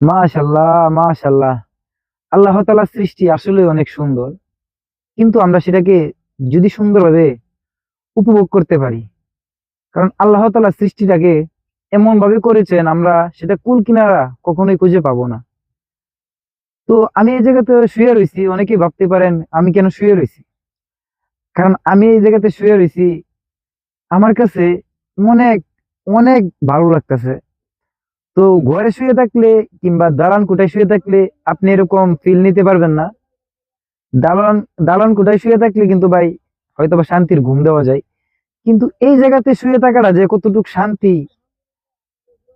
মাশাল্লাহ মাশাল্লাহ। আল্লাহ তাআলা সৃষ্টি আসলে অনেক সুন্দর। কিন্তু আমরা সেটাকে যদি সুন্দরভাবে উপভোগ করতে পারি, কারণ আল্লাহ তাআলা সৃষ্টিটাকে এমন ভাবে করেছেন, আমরা সেটা কুল কিনারা কখনোই খুঁজে পাবো না। তো আমি এই জায়গাতে শুয়ে রয়েছি অনেকেই ভাবতে পারেন আমি কেন শুয়ে রয়েছি কারণ আমি এই জায়গাতে শুয়ে রয়েছি আমার কাছে অনেক অনেক ভালো লাগতেছে। তো ঘরে শুয়ে থাকলে কিংবা দালান কোটায় শুয়ে থাকলে আপনি এরকম ফিল নিতে পারবেন না। দালান দালান কোটায় শুয়ে থাকলে কিন্তু ভাই হয়তো বা শান্তির ঘুম দেওয়া যায়। কিন্তু এই জায়গাতে শুয়ে থাকাটা যে কতটুক শান্তি,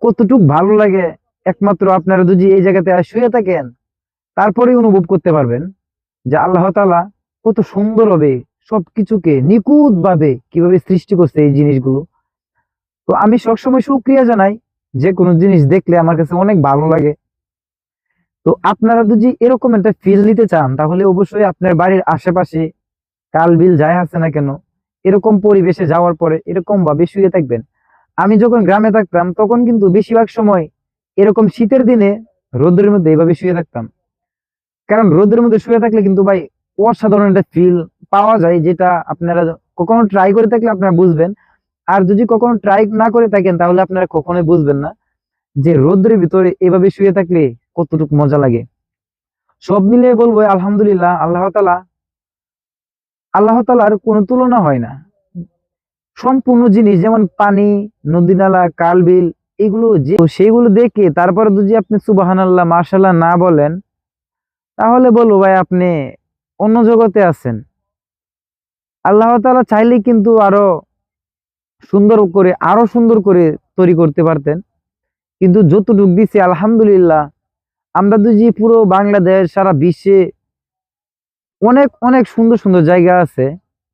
কতটুক ভালো লাগে, একমাত্র আপনারা যদি এই জায়গাতে শুয়ে থাকেন, তারপরেই অনুভব করতে পারবেন যে আল্লাহ তাআলা কত সুন্দর হবে সবকিছুকে নিখুঁত ভাবে কীভাবে সৃষ্টি করছে এই জিনিসগুলো। তো আমি সবসময় সুক্রিয়া জানাই। যে কোনো জিনিস দেখলে আমার কাছে অনেক ভালো লাগে। তো আপনারা যদি এরকম একটা ফিল নিতে চান, তাহলে অবশ্যই আপনার বাড়ির আশেপাশে কাল বিল যাই আছে না কেন, এরকম পরিবেশে যাওয়ার পরে এরকম ভাবে শুয়ে থাকবেন। আমি যখন গ্রামে থাকতাম, তখন কিন্তু বেশিরভাগ সময় এরকম শীতের দিনে রোদের মধ্যে এইভাবে শুয়ে থাকতাম। কারণ রোদের মধ্যে শুয়ে থাকলে কিন্তু ভাই অসাধারণ একটা ফিল পাওয়া যায়, যেটা আপনারা কখনো ট্রাই করে থাকলে আপনারা বুঝবেন। আর যদি কখনো ট্রাই না করে থাকেন, তাহলে আপনারা কখনোই বুঝবেন না যে রোদ্রের ভিতরে এভাবে শুয়ে থাকলে কতটুকু মজা লাগে। সব মিলিয়ে বলব, আলহামদুলিল্লাহ, আল্লাহ তালা আল্লাহ তালার কোনো তুলনা হয় না। সম্পূর্ণ জিনিস যেমন পানি, নদী নালা, কাল বিল, এগুলো যে সেইগুলো দেখে তারপরে যদি আপনি সুবাহান আল্লাহ মার্শাল্লাহ না বলেন, তাহলে বলব ভাই আপনি অন্য জগতে আছেন। আল্লাহ তালা চাইলেই কিন্তু আরও সুন্দর করে, আরও সুন্দর করে তৈরি করতে পারতেন। কিন্তু যতটুক দিছে, আলহামদুলিল্লাহ, আমরা যদি পুরো বাংলাদেশ, সারা বিশ্বে অনেক অনেক সুন্দর সুন্দর জায়গা আছে।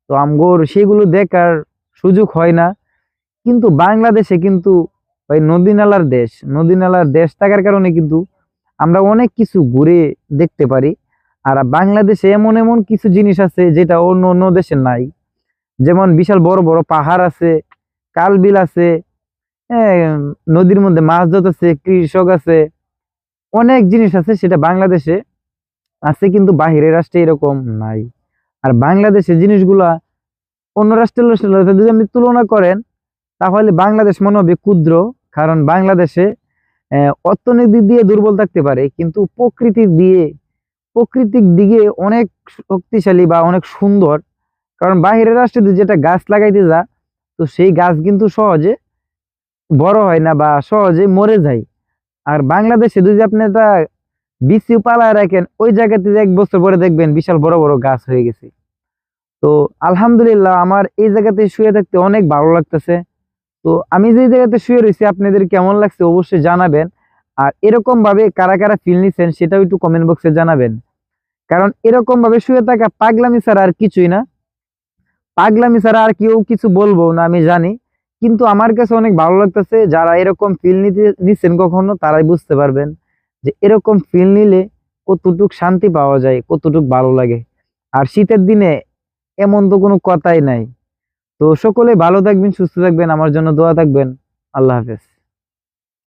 তো আমগোর সেগুলো দেখার সুযোগ হয় না। কিন্তু বাংলাদেশে কিন্তু ওই নদী নালার দেশ, নদী নালার দেশ থাকার কারণে কিন্তু আমরা অনেক কিছু ঘুরে দেখতে পারি। আর বাংলাদেশে এমন এমন কিছু জিনিস আছে যেটা অন্য অন্য দেশে নাই। যেমন বিশাল বড় বড় পাহাড় আছে কাল বিল আছে নদীর মধ্যে মাছ ধরতেছে, কৃষক আছে, অনেক জিনিস আছে সেটা বাংলাদেশে আছে কিন্তু বাহিরের রাষ্ট্রে এরকম নাই। আর বাংলাদেশে জিনিসগুলা অন্য রাষ্ট্রের সাথে যদি আপনি তুলনা করেন, তাহলে বাংলাদেশ মনে হবে ক্ষুদ্র, কারণ বাংলাদেশে অর্থনীতি দিয়ে দুর্বল থাকতে পারে, কিন্তু প্রকৃতির দিয়ে প্রকৃতিক দিকে অনেক শক্তিশালী বা অনেক সুন্দর। কারণ বাহিরের রাষ্ট্রে যেটা গাছ লাগাইতে যা তো সেই গাছ কিন্তু সহজে বড় হয় না বা সহজে মরে যায়। আর বাংলাদেশে যদি আপনি এটা বিসি পালায় রাখেন, ওই জায়গাতে এক বছর পরে দেখবেন বিশাল বড় বড় গাছ হয়ে গেছে। তো আলহামদুলিল্লাহ আমার এই জায়গাতে শুয়ে থাকতে অনেক ভালো লাগতেছে। তো আমি যে জায়গাতে শুয়ে রয়েছি, আপনাদের কেমন লাগছে অবশ্যই জানাবেন। আর এরকম ভাবে কারা কারা ফিল নিছেন, সেটাও একটু কমেন্ট বক্সে জানাবেন। কারণ এরকম ভাবে শুয়ে থাকা পাগলামি ছাড়া আর কিছুই না। পাগলামি ছাড়া আর কেউ কিছু বলব না, আমি জানি। কিন্তু আমার কাছে অনেক ভালো লাগতেছে, যারা এরকম ফিল নিতে নিচ্ছেন কখনো, তারাই বুঝতে পারবেন যে এরকম ফিল নিলে কতটুক শান্তি পাওয়া যায়, কতটুক ভালো লাগে। আর শীতের দিনে এমন তো কোনো কথাই নাই। তো সকলে ভালো থাকবেন, সুস্থ থাকবেন, আমার জন্য দোয়া থাকবেন। আল্লাহ হাফেজ।